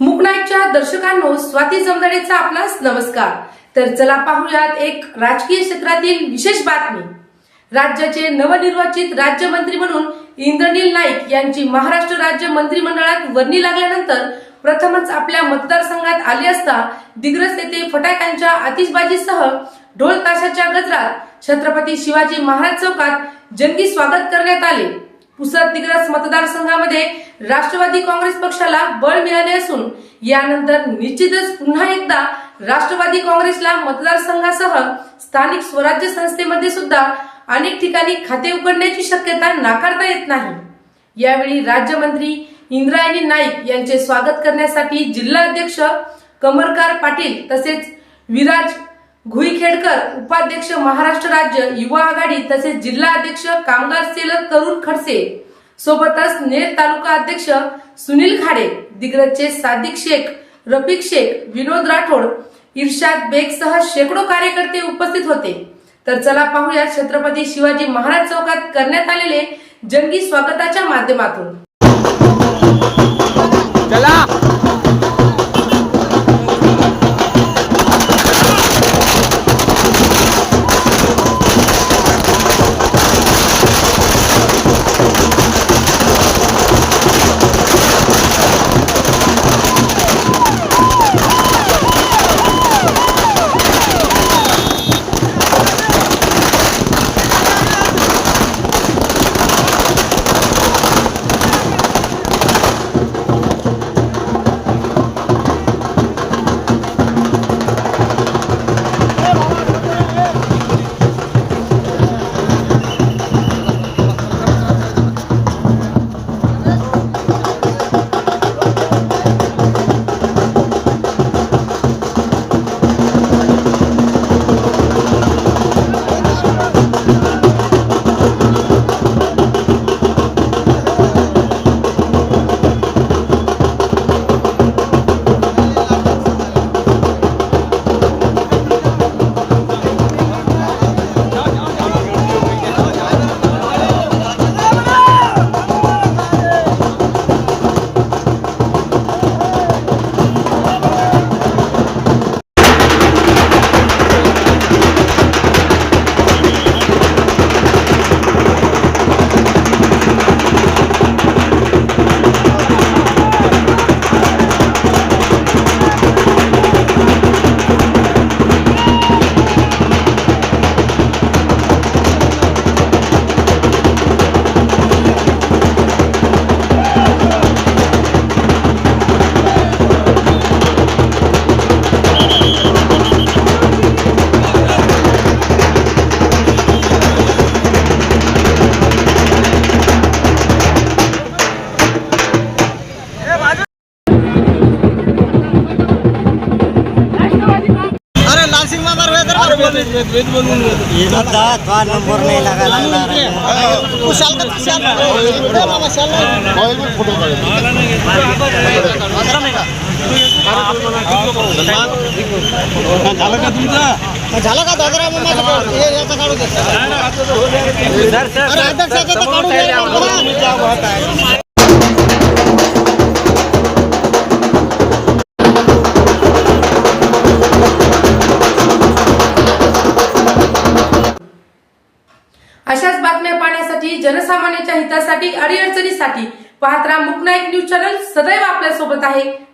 मुकनाईकच्या दर्शकांनो स्वाती जमदाडेचा आपला नमस्कार. तर चला पाहूयात एक राजकीय क्षेत्रातील विशेष बातमी. राज्याचे नवनिर्वाचित राज्यमंत्री म्हणून इंद्रनील नाईक यांची महाराष्ट्र राज्य मंत्रिमंडळात वर्णी लागल्यानंतर प्रथमच आपल्या मतदारसंघात आले असता दिग्रस येथे फटाक्यांच्या आतिषबाजीसह ढोल ताशाच्या गजरात छत्रपती शिवाजी महाराज चौकात जंगी स्वागत करण्यात आले. पुसद दिग्रस मतदारसंघामध्ये राष्ट्रवादी काँग्रेस पक्षाला बळ मिळाले असून यानंतर निश्चितच पुन्हा एकदा राष्ट्रवादी काँग्रेसला मतदारसंघासह स्थानिक स्वराज्य संस्थेमध्ये सुद्धा अनेक ठिकाणी खाते उघडण्याची शक्यता नाकारता येत नाही. यावेळी राज्यमंत्री इंद्रायणी नाईक यांचे स्वागत करण्यासाठी जिल्हा अध्यक्ष कमरकार पाटील तसेच विराज घुईखेडकर उपाध्यक्ष महाराष्ट्र राज्य युवा आघाडी तसेच जिल्हा अध्यक्ष कामगार सेल करुण खडसे. सोबतच नेर तालुका अध्यक्ष सुनील खाडे दिग्रजचे सादिक शेख रफिक शेख विनोद राठोड इर्शाद बेग सह शेकडो कार्यकर्ते उपस्थित होते. तर चला पाहूया छत्रपती शिवाजी महाराज चौकात करण्यात आलेले जंगी स्वागताच्या माध्यमातून. चला! वेदर इधर जा थोड़ा नंबर नहीं लगा लगता है तू शाल कर शाल ए मामा शाल झालं का तुमचं झालं का दादरा मामा हे याचं काढू दे अशाच बातम्या पाहण्यासाठी जनसामान्यांच्या हितासाठी अडीअडचणीसाठी पाहत राहा मुकनायक न्यूज चॅनल. सदैव आपल्यासोबत आहे.